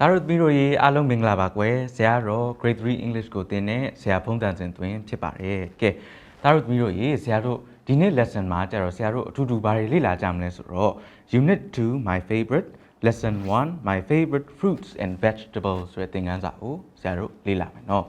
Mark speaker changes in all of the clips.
Speaker 1: ဒါတို့သမီးတို့ရေအားလုံးမင်္ဂလာပါကွယ်ဆရာတော် grade 3 english ကိုသင်တဲ့ဆရာဖုန်းတန်စင်တွင်ဖြစ်ပါတယ်ကဲဒါတို့သမီးတို့ရေဆရာတို့ဒီနေ့ lesson မှာကျတော့ဆရာတို့အထူးတူဘာတွေလေ့လာကြမလဲဆိုတော့ unit 2 my favorite lesson 1 my favorite fruits and vegetables ဆိုတဲ့သင်ခန်းစာကိုဆရာတို့လေ့လာမယ်နော်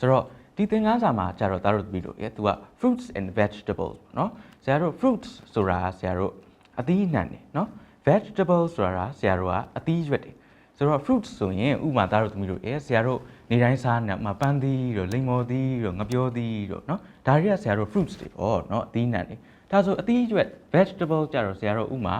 Speaker 1: ဆိုတော့ ဒီသင်ခန်းစာမှာကျတော့ဒါတို့ပြီးလို့ရေသူက fruits and vegetables ပေါ့နော်ဆရာတို့ fruits ဆိုတာဆရာတို့အသီးအနှံတွေနော် vegetables ဆိုတာဆရာတို့ကအသီးရွက်တွေဆိုတော့ fruits ဆိုရင်ဥပမာဒါတို့သမီးတို့ရေဆရာတို့နေတိုင်းစားနေမှာပန်းသီးတို့လိမ္မော်သီးတို့ငပြောသီးတို့နော်ဒါတွေကဆရာတို့ fruits တွေပေါ့နော်အသီးအနှံတွေဒါဆိုအသီးရွက် vegetable ကျတော့ဆရာတို့ဥမာ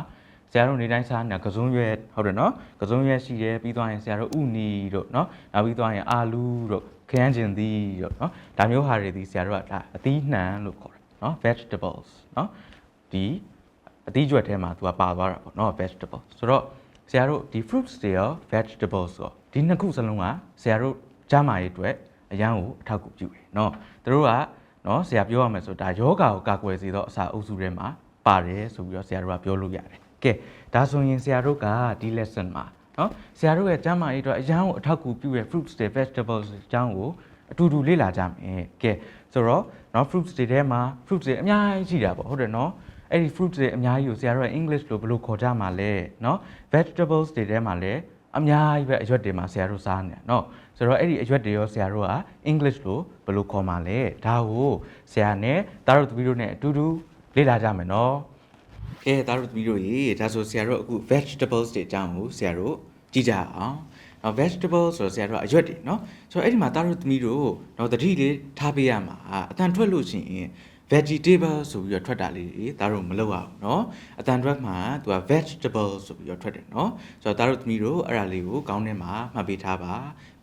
Speaker 1: ဆရာတို့နေတိုင်းစားနေတာကစုံရွက်ဟုတ်တယ်နော်ကစုံရွက်ရှိတယ်ပြီးသွားရင်ဆရာတို့ဥနီတို့နော်နောက်ပြီးသွားရင်အာလူတို့ ခရမ်းကျင်သီးတို့နော်ဒါမျိုးဟာတွေဒီဆရာတို့ကဒါအသီးနှံလို့ခေါ်တယ်နော် vegetables နော်ဒီအသီးကျွက်ထဲမှာသူကပါသွားတာပေါ့နော် vegetable ဆိုတော့ဆရာတို့ဒီ fruits တွေရော vegetables ရောဒီနှစ်ခုစလုံးကဆရာတို့ကြားမာရေးအတွက်အရန်ကိုအထောက်အကူပြုတယ်နော်သူတို့ကနော်ဆရာပြောရမယ်ဆိုဒါယောဂါကိုကာကွယ်စေသောအစာအုပ်စုထဲမှာပါတယ်ဆိုပြီးတော့ဆရာတို့ကပြောလို့ရတယ်ကဲဒါဆိုရင်ဆရာတို့ကဒီ lesson မှာ နော်ဆရာတို့ရဲ့ကျမ်းမာရေးအတွက်အရန်ကိုအထောက်အကူပြုတဲ့ fruits တွေ vegetables တွေအကြောင်းကိုအတူတူလေ့လာကြမယ်ကဲဆိုတော့နော် fruits တွေထဲမှာ fruits တွေအများကြီးရှိတာပေါ့ဟုတ်တယ်နော်အဲ့ဒီ fruits တွေအများကြီးကိုဆရာတို့က English လို့ဘယ်လိုခေါ်ကြမှာလဲနော် vegetables တွေထဲမှာလည်းအများကြီးပဲအရွက်တွေမှာဆရာတို့စားနေတာနော်ဆိုတော့အဲ့ဒီအရွက်တွေရောဆရာတို့က English လို့ဘယ်လိုခေါ်မှာလဲဒါကိုဆရာနဲ့တားတို့သမီးတို့နဲ့အတူတူလေ့လာကြမယ်နော် ကဲဒါတို့သမီးတို့ရေဒါဆိုဆရာတို့အခု vegetables တွေအကြောင်းကိုဆရာတို့ကြည့်ကြအောင်။နော် vegetables ဆိုတော့ဆရာတို့ကအရွက်တွေနော်။ဆိုတော့အဲ့ဒီမှာဒါတို့သမီးတို့နော်တတိလေးထားပေးရမှာအတန်ထွက်လို့ရှိရင် vegetable ဆိုပြီးတော့ထွက်တာလေးတွေဒါတို့မလုပ်ရဘူးเนาะအတန်ထွက်မှာသူက vegetable ဆိုပြီးတော့ထွက်တယ်เนาะဆိုတော့ဒါတို့သမီးတို့အဲ့ဒါလေးကိုကောင်းထဲမှာမှတ်ပေးထားပါ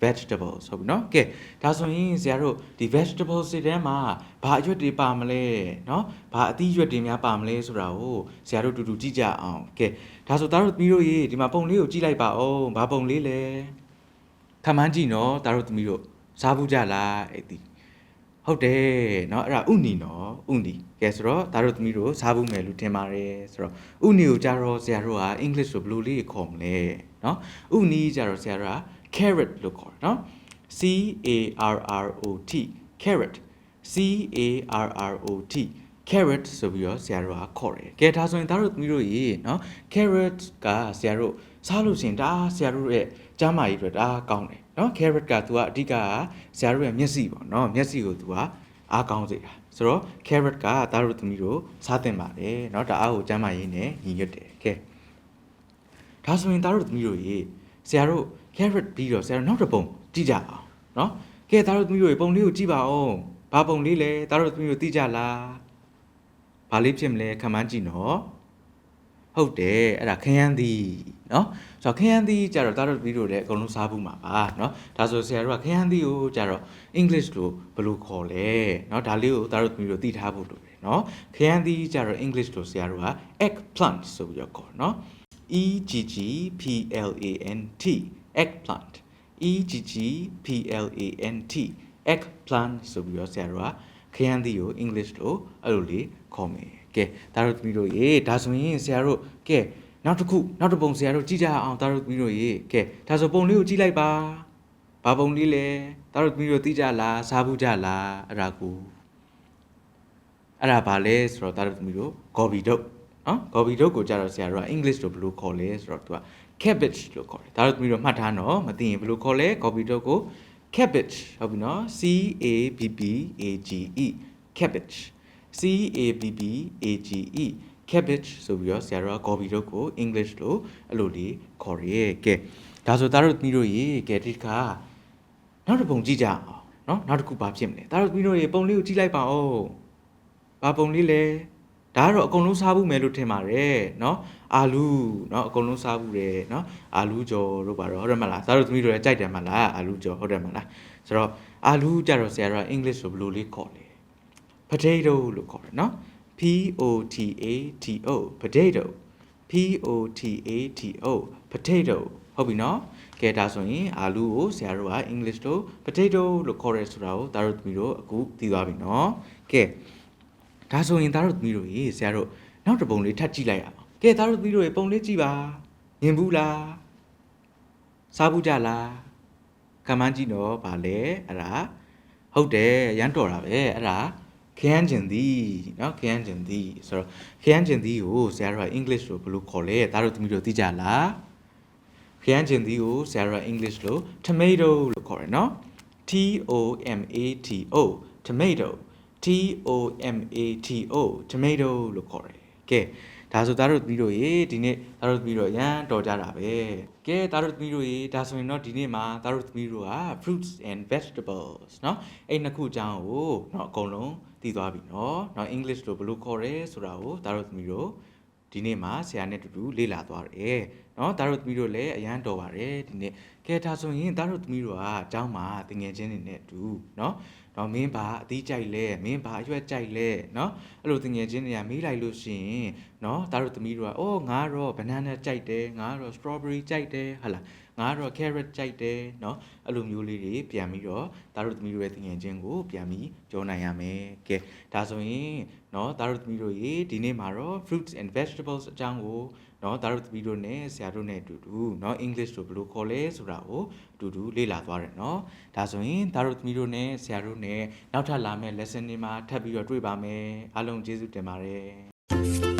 Speaker 1: vegetable ဆိုပြီးเนาะကဲဒါဆိုရင်ဆရာတို့ဒီ vegetables တွေထဲမှာဘာအရွက်တွေပါမလဲเนาะဘာအသီးရွက်တွေများပါမလဲဆိုတာကိုဆရာတို့တူတူကြည့်ကြအောင်ကဲဒါဆိုဒါတို့သမီးတို့ရေဒီမှာပုံလေးကိုကြည့်လိုက်ပါဦးဘာပုံလေးလဲခမန်းကြည့်နော်ဒါတို့သမီးတို့စားဘူးကြလားအဲ့ဒီ ဟုတ်တယ်เนาะအဲ့ဒါဥနီနော်ဥနီကဲဆိုတော့ဒါတို့သမီးတို့စားဖို့မယ်လို့ထင်ပါတယ်ဆိုတော့ဥနီကိုကြတော့ဆရာတို့က English ဆိုဘယ်လိုလေးခေါ်မလဲเนาะဥနီကြတော့ဆရာတို့က carrot လို့ခေါ်တယ်เนาะ C A R R O T carrot C A R R O T carrot ဆိုပြီးတော့ဆရာတို့ကခေါ်တယ်ကဲဒါဆိုရင်ဒါတို့သမီးတို့ရေเนาะ carrot ကဆရာတို့စားလို့ရှရင်ဒါဆရာတို့ရဲ့ကျမ်းမာရေးအတွက်ဒါကောင်းတယ် နော် carrot က तू ကအဓိကဇာတ်ရဲ့မျက်စိပေါ့နော်မျက်စိကို तू ကအားကောင်းစေတာဆိုတော့ carrot ကသားတို့သမီးတို့စားသင့်ပါတယ်နော်ဒါအားကိုကျမ်းမာရေးနဲ့ညီညွတ်တယ်ကဲဒါဆိုရင်သားတို့သမီးတို့ရေဆရာတို့ carrot ပြီးတော့ဆရာတို့နောက်တစ်ပုံကြည့်ကြအောင်နော်ကဲသားတို့သမီးတို့ရေပုံလေးကိုကြည့်ပါအောင်ဘာပုံလေးလဲသားတို့သမီးတို့သိကြလားဘာလေးဖြစ်မလဲခံမှန်းကြည့်နော် ဟုတ်တယ်အဲ့ဒါခရမ်းသီးเนาะဆိုတော့ခရမ်းသီးကြတော့တာတို့ပြီးတော့လည်းအကုန်လုံးစားဘူးမှာပါเนาะဒါဆိုဆရာတို့ကခရမ်းသီးကိုကြတော့ English လို့ဘယ်လိုခေါ်လဲเนาะဒါလေးကိုတာတို့ပြီးတော့သိထားဖို့လိုတယ်เนาะခရမ်းသီးကြတော့ English လို့ဆရာတို့က eggplant ဆိုပြီးတော့ခေါ်เนาะ E G G P L A N T eggplant E G G P L A N T eggplant ဆိုပြီးတော့ဆရာတို့ကခရမ်းသီးကို English လို့အဲ့လိုလေးခေါ်မယ် ကဲဒါတို့သမီးတို့ရေဒါဆိုရင်ဆရာတို့ကဲနောက်တစ်ခုနောက်တစ်ပုံဆရာတို့ကြည့်ကြအောင်ဒါတို့သမီးတို့ရေကဲဒါဆိုပုံလေးကိုကြည့်လိုက်ပါဘာပုံလေးလဲဒါတို့သမီးတို့သိကြလားစားဘူးကြလားအဲ့ဒါကိုအဲ့ဒါဘာလဲဆိုတော့ဒါတို့သမီးတို့ဂေါ်ဘီဒုတ်နော်ဂေါ်ဘီဒုတ်ကိုကြတော့ဆရာတို့က English လို့ဘယ်လိုခေါ်လဲဆိုတော့သူက cabbage လို့ခေါ်တယ်ဒါတို့သမီးတို့မှတ်ထားနော်မသိရင်ဘယ်လိုခေါ်လဲဂေါ်ဘီဒုတ်ကို cabbage ဟုတ်ပြီနော် C A B B A G E cabbage C A B B A G E cabbage ဆိုပြီးတော့ဆရာတို့က copy တို့ကို English လို့အဲ့လိုလေးခေါ်ရဲကဲဒါဆိုသားတို့သမီးတို့ရေကဲဒီတစ်ခါနောက်တစ်ပုံကြည့်ကြအောင်နော်နောက်တစ်ခုဘာဖြစ်မလဲသားတို့သမီးတို့ရေပုံလေးကိုကြည့်လိုက်ပါဦးဘာပုံလေးလဲဒါကတော့အကုန်လုံးစားဘူးမယ်လို့ထင်ပါတယ်နော်အာလူနော်အကုန်လုံးစားဘူးတယ်နော်အာလူကြော်တို့ပါတော့ဟုတ်တယ်မလားသားတို့သမီးတို့လည်းကြိုက်တယ်မလားအာလူကြော်ဟုတ်တယ်မလားဆိုတော့အာလူကြတော့ဆရာတို့ကအင်္ဂလိပ်ဆိုဘယ်လိုလေးခေါ်လဲ potato လို့ခေါ်တယ်နော် P O T A T O potato P O T A T O potato ဟုတ်ပြီနော်ကဲဒါဆိုရင်အာလူကိုဆရာတို့ကအင်္ဂလိပ်လို potato လို့ခေါ်ရဲဆိုတာကိုသားတို့သမီးတို့အခုသိသွားပြီနော်ကဲဒါဆိုရင်သားတို့သမီးတို့ရေဆရာတို့နောက်တစ်ပုံလေးထပ်ကြည့်လိုက်ရအောင်ကဲသားတို့သမီးတို့ရေပုံလေးကြည့်ပါမြင်ဘူးလားစားဘူးကြလားကမန်းကြည့်တော့ဗာလဲအဲ့ဒါဟုတ်တယ်ရမ်းတော်တာပဲအဲ့ဒါ ခရမ်းကျင်သည်เนาะခရမ်းကျင်သည်ဆိုတော့ခရမ်းကျင်သည်ကိုဆရာတို့က English လို့ဘယ်လိုခေါ်လဲသားတို့သမီးတို့သိကြလား ခရမ်းကျင်သီးကိုဆရာတို့က English လို့ tomato လို့ခေါ်တယ်နော် T O M A T O tomato T O M A T O tomato လို့ခေါ်တယ်ကဲ ဒါဆိုသားတို့သမီးတို့ရေဒီနေ့သားတို့သမီးတို့ရမ်းတော်ကြတာပဲကဲသားတို့သမီးတို့ရေဒါဆိုရင်တော့ဒီနေ့မှာသားတို့သမီးတို့က fruits and vegetables เนาะအဲ့နှစ်ခုအကြောင်းကိုเนาะအကုန်လုံးသိသွားပြီเนาะเนาะ English လို့ဘယ်လိုခေါ်ရဲဆိုတာကိုသားတို့သမီးတို့ ဒီနေ့မှာဆရာနဲ့တူတူလေ့လာသွားတယ်เนาะသားတို့သမီးတို့လည်းအရန်တော်ပါတယ်ဒီနေ့ကဲဒါဆိုရင်သားတို့သမီးတို့ကအเจ้าမှာတငယ်ချင်းတွေနဲ့အတူเนาะ နော်မင်းဘာအသီးကြိုက်လဲမင်းဘာအရွက်ကြိုက်လဲနော်အဲ့လိုတငယ်ချင်းတွေကမေးလိုက်လို့ရှိရင်နော်ဒါတို့သမီးတွေကအိုးငါတော့ banana ကြိုက်တယ်ငါတော့ strawberry ကြိုက်တယ်ဟာလားငါတော့ carrot ကြိုက်တယ်เนาะအဲ့လိုမျိုးလေးတွေပြန်ပြီးတော့သားတို့သမီးတို့ရဲ့တငယ်ချင်းကိုပြန်ပြီးပြောနိုင်ရမယ်ကဲဒါဆိုရင်เนาะသားတို့သမီးတို့ရေဒီနေ့မှာတော့ fruits and vegetables အကြောင်းကိုเนาะသားတို့သမီးတို့နဲ့ဆရာတို့နဲ့အတူတူเนาะ English လို့ဘယ်လိုခေါ်လဲဆိုတာကိုအတူတူလေ့လာသွားတယ်เนาะဒါဆိုရင်သားတို့သမီးတို့နဲ့ဆရာတို့နဲ့နောက်ထပ်လာမယ့် lesson တွေမှာထပ်ပြီးတော့တွေ့ပါမယ်အားလုံးကျေးဇူးတင်ပါတယ်